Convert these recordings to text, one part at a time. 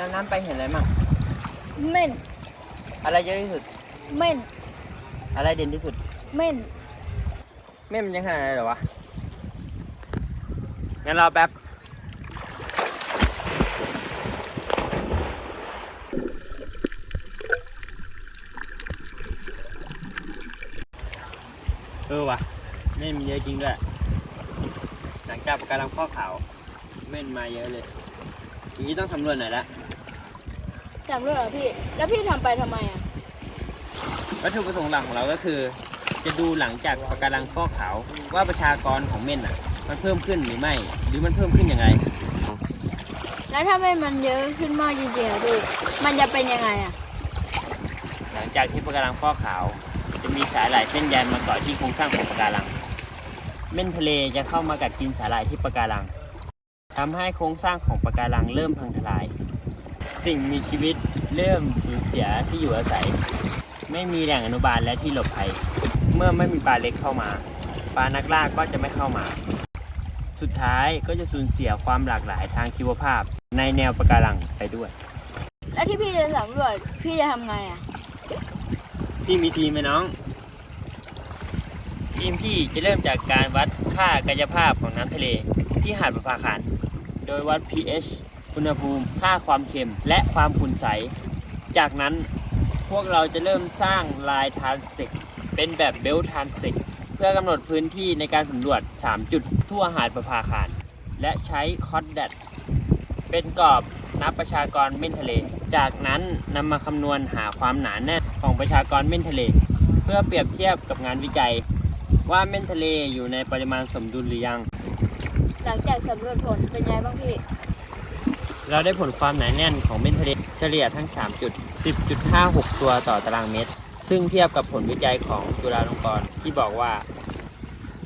ดำน้ำไปเห็นอะไรมั่งเม่นอะไรเยอะที่สุด เม่นอะไรเด่นที่สุด เม่นไม่มันยังขนาดนั้นเหรอวะงั้นรอแป๊บเออวะเม่นมีเยอะจริงด้วยหลังจากปะการังฟอกขาวเม่นมาเยอะเลยอย่างนี้ต้องสำรวจหน่อยละ จำด้วยเหรอพี่ แล้วพี่ทำไปทำไมอะ วัตถุประสงค์หลักของเราก็คือ จะดูหลังจากปะการังฟอกขาวว่าประชากรของเม่นอะ มันเพิ่มขึ้นหรือไม่ หรือมันเพิ่มขึ้นยังไง แล้วถ้าเม่นมันเยอะขึ้นมากจริงๆอะพี่ มันจะเป็นยังไงอะ หลังจากที่ปะการังฟอกขาว จะมีสาหร่ายเส้นใยมาเกาะที่โครงสร้างของปะการัง เม่นทะเลจะเข้ามากัดกินสาหร่ายที่ปะการังทำให้โครงสร้างของปะการังเริ่มพังทลาย สิ่งมีชีวิตเริ่มสูญเสียที่อยู่อาศัย ไม่มีแหล่งอนุบาลและที่หลบภัย เมื่อไม่มีปลาเล็กเข้ามา ปลานักล่าก็จะไม่เข้ามา สุดท้ายก็จะสูญเสียความหลากหลายทางชีวภาพ ในแนวปะการังไปด้วย แล้วที่พี่จะสำรวจพี่จะทำไงอะพี่มีทีมไหมน้องทีมพี่จะเริ่มจากการวัดค่ากายภาพของน้ำทะเลที่หาดประภาคาร โดยวัด pH อุณหภูมิ ค่าความเค็ม และความขุ่นใส จากนั้นพวกเราจะเริ่มสร้างลายทรานเซกเป็นแบบเบลทรานเซกเพื่อกำหนดพื้นที่ในการสำรวจ 3 จุดทั่วหาดประภาคาร และใช้คอดแดดเป็นกรอบนับประชากรเม่นทะเล จากนั้นนำมาคำนวณหาความหนาแน่นของประชากรเม่นทะเล เพื่อเปรียบเทียบกับงานวิจัย ว่าเม่นทะเลอยู่ในปริมาณสมดุลหรือยัง หลังจากสำรวจผลเป็นไงบ้างพี่ เราได้ผลความหนาแน่นของเม่นทะเลเฉลี่ยทั้ง 3 จุด 10.56 ตัวต่อตารางเมตร ซึ่งเทียบกับผลวิจัยของจุฬาลงกรณ์ที่บอกว่า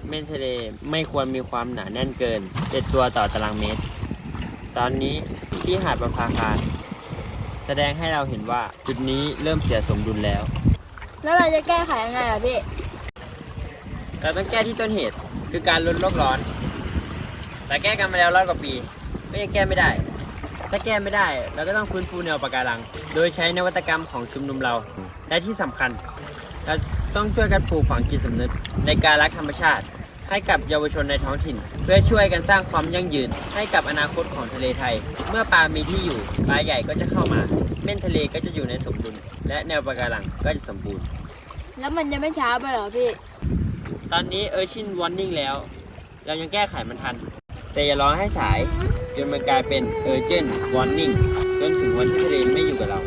เม่นทะเลไม่ควรมีความหนาแน่นเกิน7ตัวต่อตารางเมตร ตอนนี้ที่หาดประภาคาร แสดงให้เราเห็นว่าจุดนี้เริ่มเสียสมดุลแล้ว แล้วเราจะแก้ไขยังไงอะพี่ เราต้องแก้ที่ต้นเหตุคือการลดโลกร้อน แต่แก้กันมาแล้วร้อยกว่าปี ก็ยังแก้ไม่ได้ ถ้าแก้ไม่ได้เราก็ต้องฟื้นฟูแนวปะการัง โดยใช้นวัตกรรมของชุมนุมเรา และที่สำคัญเราต้องช่วยกันปลูกฝังจิตสำนึกในการรักธรรมชาติ ให้กับเยาวชนในท้องถิ่น เพื่อช่วยกันสร้างความยั่งยืน ให้กับอนาคตของทะเลไทย เมื่อปลามีที่อยู่ปลาใหญ่ก็จะเข้ามา เม่นทะเลก็จะอยู่ในสมดุลและแนวปะการังก็จะสมบูรณ์ แล้วมันจะไม่ช้าไปเหรอพี่ ตอนนี้เออร์ชินวอร์นิ่งแล้ว เรายังแก้ไขมันทัน แต่อย่ารอให้สาย จนมันกลายเป็น urgent warning จนถึงวันที่ทะเลไม่อยู่กับเรา